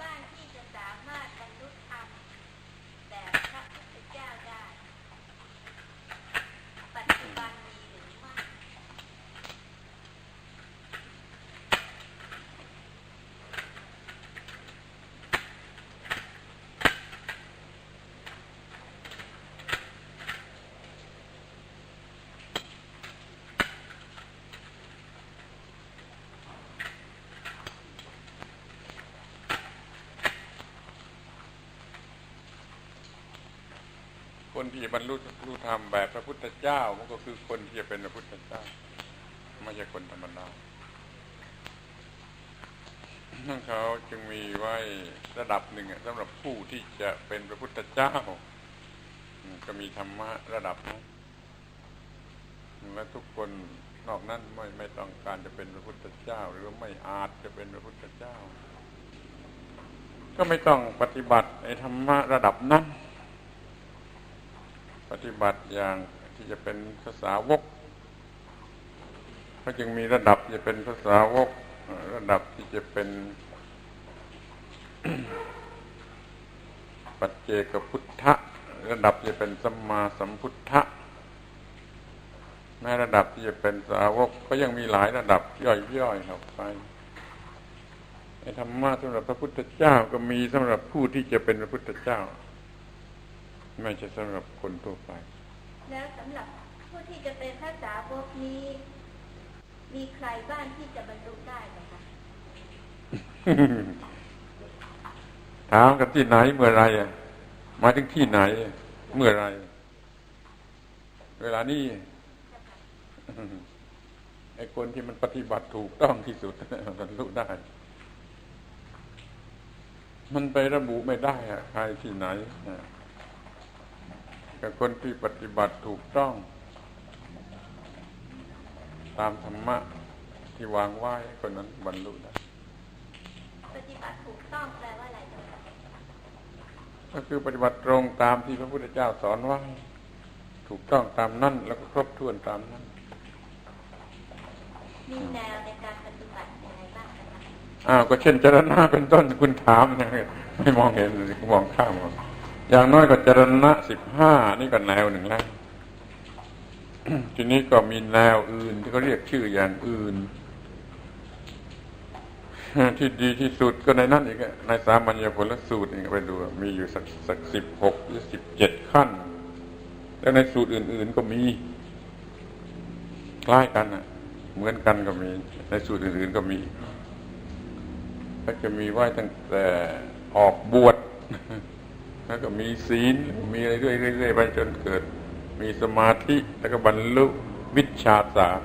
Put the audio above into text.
บ้างที่จะสามารถบรรลุธรรมแบบพระพุทธเจ้าได้ ปัจจุบันมีหรือไม่ คนที่จะบรรลุรู้ธรรมแบบพระพุทธเจ้า มันก็คือคนที่จะเป็นพระพุทธเจ้า ไม่ใช่คนธรรมดานั่นเขาจึงมีไว้ระดับหนึ่งอะสำหรับผู้ที่จะเป็นพระพุทธเจ้า ก็มีธรรมะระดับนั้นและทุกคนนอกนั้นไม่ไม่ต้องการจะเป็นพระพุทธเจ้า หรือไม่อาจจะเป็นพระพุทธเจ้า ก็ไม่ต้องปฏิบัติในธรรมะระดับนั้น ปฏิบัติอย่างที่จะเป็นภาษาวกเขาจึงมีระดับจะเป็นภาษาวก ระดับที่จะเป็น ปัจเจกพุทธะ ระดับที่จะเป็นสัมมาสัมพุทธะแม้ระดับที่จะเป็นสาวก ก็ยังมีหลายระดับย่อยๆเข้าไปธรรมะสำหรับพระพุทธเจ้าก็มีสำหรับผู้ที่จะเป็นพระพุทธเจ้า ไม่ใช่สำหรับคนทั่วไป แล้วสำหรับผู้ที่จะเป็นพระสาวกนี้ มีใครบ้างที่จะบรรลุได้ไหมคะถามกันที่ไหนเมื่อไรอะหมายถึงที่ไหน เมื่อไร เวลานี้ไอ้คนที่มันปฏิบัติถูกต้องที่สุดบรรลุได้ มันไประบุไม่ได้อะใครที่ไหนนะ แต่คนที่ปฏิบัติถูกต้อง ตามธรรมะที่วางไว้คนนั้นบรรลุได้ปฏิบัติถูกต้องแปลว่าอะไรจ๊ะก็คือปฏิบัติตรงตามที่พระพุทธเจ้าสอนไว้ถูกต้องตามนั้นแล้วก็ครบถ้วนตามนั้นมีแนวในการปฏิบัติยังไงบ้างคะอ้าวก็เช่นจรณะเป็นต้นคุณถามนะไม่มองเห็นเลยมองข้ามหมด อย่างน้อยก็จรณะสิบห้านี่ก็แนวหนึ่งแล้วทีนี้ก็มีแนวอื่นที่เขาเรียกชื่ออย่างอื่น ที่ดีที่สุดก็ในนั้นอีกในสามัญญผลสูตรนี่ก็ไปดู มีอยู่สักสักสิบหกหรือสิบเจ็ดขั้น แล้วในสูตรอื่น ๆ ก็มีคล้ายกันอะ เหมือนกันก็มี ในสูตรอื่น ๆ ก็มี ก็จะมีไหว้ตั้งแต่ออกบวช แล้วก็มีศีล มีอะไรเรื่อยๆไปจนเกิด มีสมาธิ แล้วก็บรรลุวิชาสาม